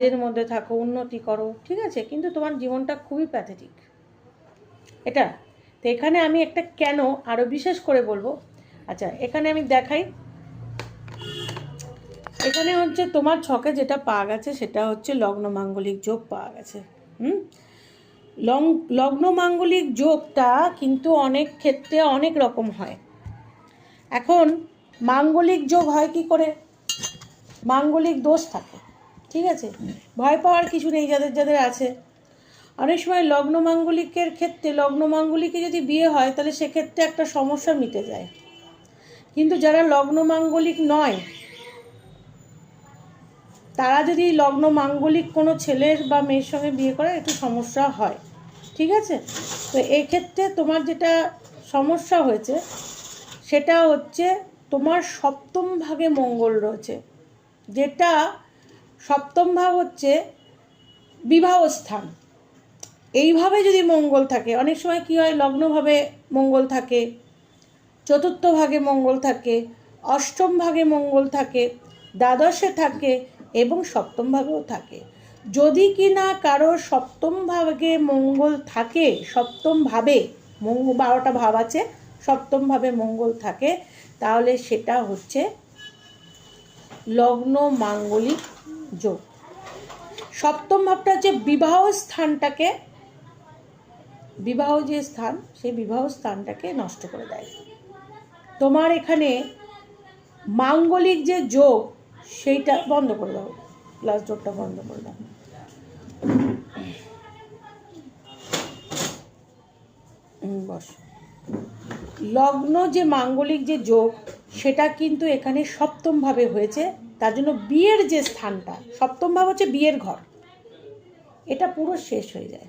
এর মধ্যে থাকো, উন্নতি করো, ঠিক আছে? কিন্তু তোমার জীবনটা খুবই প্যাথেটিক এটা? তো এখানে আমি একটা কেন আরও বিশেষ করে বলব। আচ্ছা এখানে আমি দেখাই। এখানে হচ্ছে তোমার ছকে যেটা পাওয়া গেছে সেটা হচ্ছে লগ্ন মাঙ্গলিক যোগ পাওয়া গেছে। হুম? লং, লগ্ন মাঙ্গলিক যোগটা কিন্তু অনেক ক্ষেত্রে অনেক রকম হয়। এখন মাঙ্গলিক যোগ হয় কি করে? মাঙ্গলিক দোষ থাকে। ঠিক আছে? ভয় পাওয়ার কিছু নেই যাদের যাদের আছে। অনেক সময় লগ্ন মাঙ্গলিকের ক্ষেত্রে, লগ্ন মাঙ্গলিকে যদি বিয়ে হয়, তাহলে সেক্ষেত্রে একটা সমস্যা মিটে যায়। কিন্তু যারা লগ্ন মাঙ্গলিক নয়, তারা যদি লগ্ন মাঙ্গলিক কোনো ছেলের বা মেয়ের সঙ্গে বিয়ে করে, একটু সমস্যা হয়। ঠিক আছে? তো এক্ষেত্রে তোমার যেটা সমস্যা হয়েছে, সেটা হচ্ছে তোমার সপ্তম ভাগে মঙ্গল রয়েছে। যেটা সপ্তম ভাব হচ্ছে বিবাহ স্থান এইভাবে যদি মঙ্গল থাকে, অনেক সময় কী হয়, লগ্নভাবে মঙ্গল থাকে, চতুর্থ ভাগে মঙ্গল থাকে, অষ্টম ভাগে মঙ্গল থাকে, দ্বাদশে থাকে এবং সপ্তম ভাবেও থাকে। যদি কি না কারও সপ্তম ভাগে মঙ্গল থাকে, সপ্তম ভাবে মঙ্গল বারোটা ভাব আছে, সপ্তম ভাবে মঙ্গল থাকে, তাহলে সেটা হচ্ছে লগ্ন মাঙ্গলিক যোগ। সপ্তম ভাবটা হচ্ছে বিবাহ স্থানটাকে, বিবাহ যে স্থান, সেই বিবাহ স্থানটাকে নষ্ট করে দেয়। তোমার এখানে মাঙ্গলিক যে যোগ, সেইটা বন্ধ করে দাও। গ্লাস ডোরটা বন্ধ করে দাও। বস। লগ্ন যে মাঙ্গলিক যে যোগ, সেটা কিন্তু এখানে সপ্তমভাবে হয়েছে। তার জন্য বিয়ের যে স্থানটা সপ্তম ভাব হচ্ছে বিয়ের ঘর। এটা পুরো শেষ হয়ে যায়।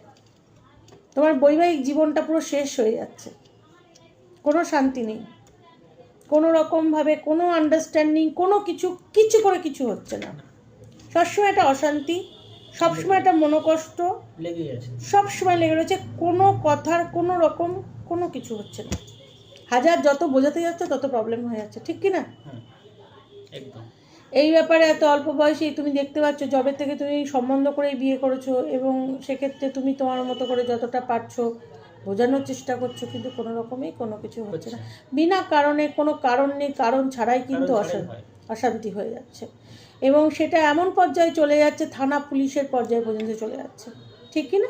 তোমার বৈবাহিক জীবনটা পুরো শেষ হয়ে যাচ্ছে। কোনো শান্তি নেই। কোনো রকমভাবে কোনো আন্ডারস্ট্যান্ডিং কোনো কিছু কিছু করে কিছু হচ্ছে না। সবসময় একটা অশান্তি সবসময় একটা মনোকষ্ট সবসময় লেগে রয়েছে। কোনো কথার কোনো রকম কোনো কিছু হচ্ছে না। হাজার যত বোঝাতে যাচ্ছে তত প্রবলেম হয়ে যাচ্ছে। ঠিক কি না? একদম। এই ব্যাপারে এত অল্প বয়সেই তুমি দেখতে পাচ্ছ জবে থেকে তুমি সম্বন্ধ করেই বিয়ে করেছ এবং সেক্ষেত্রে তুমি তোমার মতো করে যতটা পারছ বোঝানোর চেষ্টা করছ কিন্তু কোনো রকমেই কোনো কিছু হচ্ছে না। বিনা কারণে কোনো কারণ নেই কারণ ছাড়াই কিন্তু অশান্তি অশান্তি হয়ে যাচ্ছে। এবং সেটা এমন পর্যায়ে চলে যাচ্ছে থানা পুলিশের পর্যায়ে পর্যন্ত চলে যাচ্ছে। ঠিক কি না?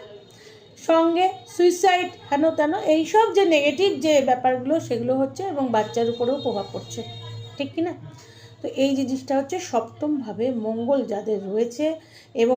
সঙ্গে সুইসাইড হেন তেন এইসব যে নেগেটিভ যে ব্যাপারগুলো সেগুলো হচ্ছে এবং বাচ্চার উপরেও প্রভাব পড়ছে। ঠিক কি না? তো এই জিনিসটা হচ্ছে সপ্তমভাবে মঙ্গল যাদের রয়েছে এবং